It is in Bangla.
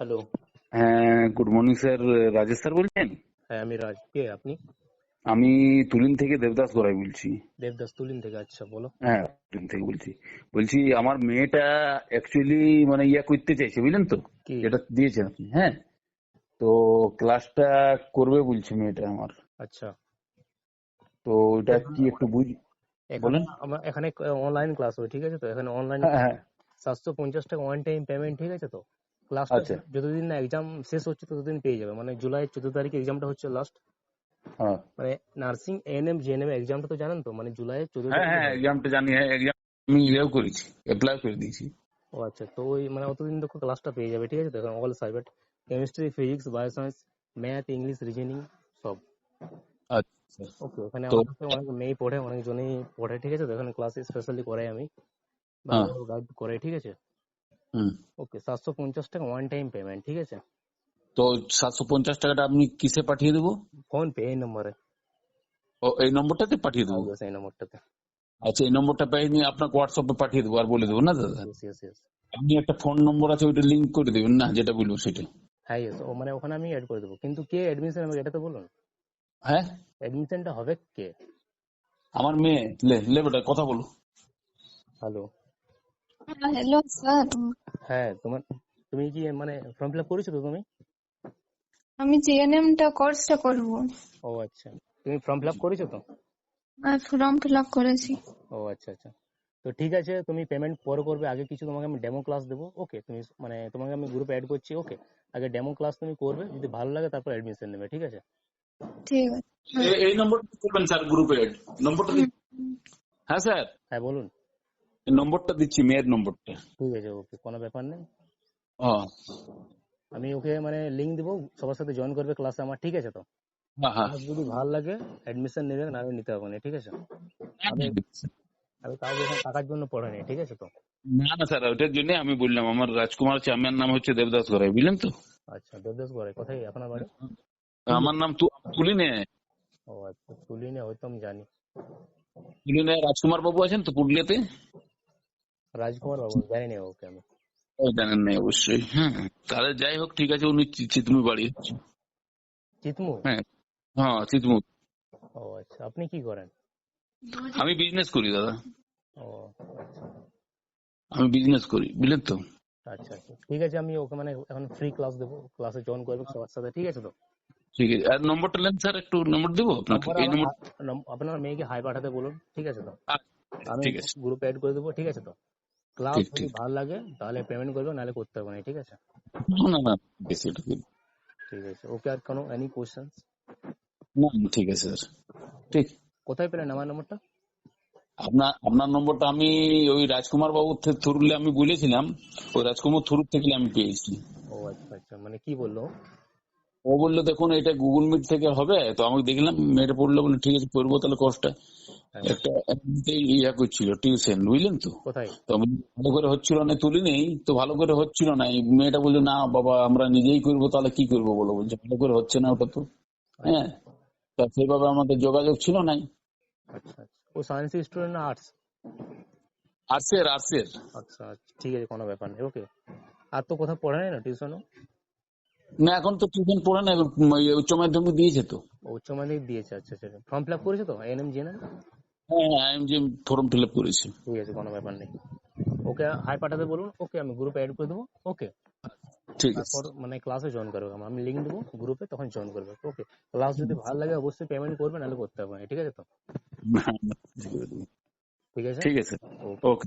হ্যালো হ্যাঁ good morning sir Rajesh sir বলছেন? হ্যাঁ আমি রাজ কে আপনি? আমি তুলিন থেকে দেবদাস গড়াই বলছি। দেবদাস তুলিন থেকে আচ্ছা বলো। হ্যাঁ তুলিন থেকে বলছি। বলছি আমার মেয়েটা অ্যাকচুয়ালি মানে ইয়া করতে চাইছে বুঝলেন তো? যেটা দিয়েছেন আপনি হ্যাঁ? তো ক্লাসটা করবে বলছে মেয়েটা আমার। আচ্ছা। তো ওটা কি একটু বুঝ বলেন। আমার এখানে অনলাইন ক্লাস হয় ঠিক আছে তো? এখানে অনলাইন হ্যাঁ হ্যাঁ। সাতশো পঞ্চাশ টাকা ওয়ান টাইম পেমেন্ট ঠিক আছে তো? ক্লাস আচ্ছা। যতদিন না এক্সাম শেষ হচ্ছে ততদিন পেয়ে যাবে। মানে জুলাই চোদ্দ তারিখে এক্সামটা হচ্ছে লাস্ট হ্যাঁ। মানে নার্সিং এএনএম জিএনএম এক্সামটা তো জানেন তো? মানে জুলাই চোদ্দ হ্যাঁ তারিখে হ্যাঁ এক্সামটা জানি হ্যাঁ এক্সাম আমি ইয়েও করেছি অ্যাপ্লাই করে দিয়েছি। ও আচ্ছা তো ওই মানে অতদিন তো ক্লাসটা পেয়ে যাবে ঠিক আছে তো? এখন all subject chemistry physics bioscience math English reasoning সব। আচ্ছা। ওকে ওখানে আমাদের অনেক মেয়ে পড়ে অনেকজনই পড়ে ঠিক আছে তো? এখানে ক্লাস স্পেশালি করাই আমি। হ্যাঁ। গাইড করে ঠিক আছে? ওকে সাতশো পঞ্চাশ টাকা ওয়ান টাইম পেমেন্ট ঠিক আছে? তো সাতশো পঞ্চাশ টাকাটা আপনি কিসে পাঠিয়ে দেবো? ফোন পে এই নম্বরে। ও এই নম্বরটাতে পাঠিয়ে দেবো? এই নম্বরটাতে। আচ্ছা এই নম্বরটা পেয়ে নিয়ে আপনাকে হোয়াটসঅ্যাপে পাঠিয়ে দেবো আর বলে দেবো না দাদা? আপনি একটা ফোন নম্বর আছে ওইটা লিংক করে দেবেন না যেটা বলব সেটা। হ্যাঁ ইয়েস ও মানে ওখানে আমি অ্যাড করে দেবো। কিন্তু কে অ্যাডমিশন হবে এটা তো বলুন। হ্যাঁ? অ্যাডমিশনটা হবে কে? আমার মেয়ে লে লে বেটা কথা বলো। Hello hello sir. হ্যাঁ তোমার তুমি কি মানে ফর্ম ফিল আপ করেছ তো তুমি? আমি জিএনএম টা কোর্সটা করব। ও আচ্ছা তুমি ফর্ম ফিল আপ করেছ তো? আর ফর্ম ফিল আপ করেছি। ও আচ্ছা আচ্ছা। তো ঠিক আছে তুমি পেমেন্ট পরে করবে আগে কিছু তোমাকে আমি ডেমো ক্লাস দেবো ওকে তুমি মানে তোমাকে আমি গ্রুপে অ্যাড করছি ওকে আগে ডেমো ক্লাস তুমি করবে যদি ভালো লাগে তারপর অ্যাডমিশন নেবে ঠিক আছে? ঠিক আছে। এই নম্বরটা করবেন স্যার গ্রুপে অ্যাড নম্বরটা হ্যাঁ স্যার? হ্যাঁ বলুন। নম্বরটা দিচ্ছি মেয়ের নম্বরটা। ঠিক আছে ওকে কোনো ব্যাপার নেই। হ্যাঁ আমি ওকে মানে লিঙ্ক দিব সবার সাথে জয়েন করবে ক্লাসে আমার ঠিক আছে তো? হ্যাঁ হ্যাঁ যদি ভালো লাগে অ্যাডমিশন নেবে না আমি নিতে হবে না ঠিক আছে? আমি তাও যখন টাকার জন্য পড়ে নি ঠিক আছে তো? না না স্যার ওটার জন্য আমি বললাম আমার রাজকুমার আছে আমার নাম হচ্ছে দেবদাস গড়াই বুঝলেন তো? আচ্ছা দেবদাস করে কোথায় আপনার বাড়ি? আমার নাম তুলিনে। ও আচ্ছা তুলিনে হয়তো আমি জানি। তুলিনে রাজকুমার বাবু আছেন তো পুরুলিয়াতে? রাজকুমার বাবু জানি না ওকে আমি জানেন না অবশ্যই। হ্যাঁ তাহলে যাই হোক ঠিক আছে উনি চিতমু বাড়ি। চিতমু হ্যাঁ হ্যাঁ চিতমু ও আচ্ছা আপনি কি করেন? আমি বিজনেস করি দাদা। ও আচ্ছা। আমি বিজনেস করি বুঝলেন তো? আচ্ছা আচ্ছা। ঠিক আছে আমি ওকে মানে এখন ফ্রি ক্লাস দেবো ক্লাসে জয়েন করবে সবার সাথে ঠিক আছে তো? ঠিক আছে। আর নম্বরটা নেন স্যার একটু নম্বর দেবো আপনাকে? এই নম্বর আপনার মেয়েকে হাই পাঠাতে বলুন ঠিক আছে তো? আচ্ছা, আমি গ্রুপে অ্যাড করে দেবো ঠিক আছে তো? ক্লাস যদি। ভালো লাগে তাহলে পেমেন্ট করবে নাহলে করতে হবে না ঠিক আছে? না না বেশি ঠিক আছে। ওকে আর কোনো এনি কোশ্চেন না ঠিক আছে স্যার ঠিক। কোথায় পেলেন আমার নম্বরটা? আপনার আপনার নম্বরটা আমি ওই রাজকুমার বাবুর থ্রুলে আমি বলেছিলাম ওই রাজকুমার থ্রুর থেকে আমি পেয়েছি। ও আচ্ছা আচ্ছা। মানে কি বলল? ও বলল দেখুন এটা গুগল মিট থেকে হবে। তো আমি দেখলাম মেয়েটা পড়ল বলে ঠিক আছে করব তাহলে কোর্সটা। একটা এমনিতেই ইয়া করছিল টিউশন বুঝলেন তো? তো ভালো করে হচ্ছিল না তুলি নেই তো ভালো করে হচ্ছিল না। মেয়েটা বলছে না বাবা আমরা নিজেই করব তাহলে কি করব বলো? বলছে ভালো করে হচ্ছে না ওটা তো। হ্যাঁ। তা সেভাবে আমাদের যোগাযোগ ছিল নাই আচ্ছা আচ্ছা। ও সায়েন্স স্টুডেন্ট না আর্টস আর্টসের আর্টসের আচ্ছা আচ্ছা। ঠিক আছে কোনো ব্যাপার নেই। ওকে আর তো কোথাও পড়ে না টিউশনও না এখন তো টিউশন পড়ে না উচ্চ মাধ্যমিক দিয়েছে তো। উচ্চ মাধ্যমিক দিয়েছে আচ্ছা আচ্ছা। ফর্ম ফিল আপ করেছে তো? এনএম জিএনএম হ্যাঁ আই এম ফর্ম ফিল আপ করেছি। ঠিক আছে কোনো ব্যাপার নেই। ওকে হাই পাঠাতে বলুন। ওকে আমি গ্রুপে অ্যাড করে দেবো। ওকে। ঠিক আছে। মানে ক্লাসে জয়েন করবে। আমি লিংক দেবো গ্রুপে তখন জয়েন করবে। ওকে ক্লাস যদি ভালো লাগে অবশ্যই পেমেন্ট করবে নাহলে করতে হবে ঠিক আছে তো? না, ঠিক আছে। ঠিক আছে? ওকে।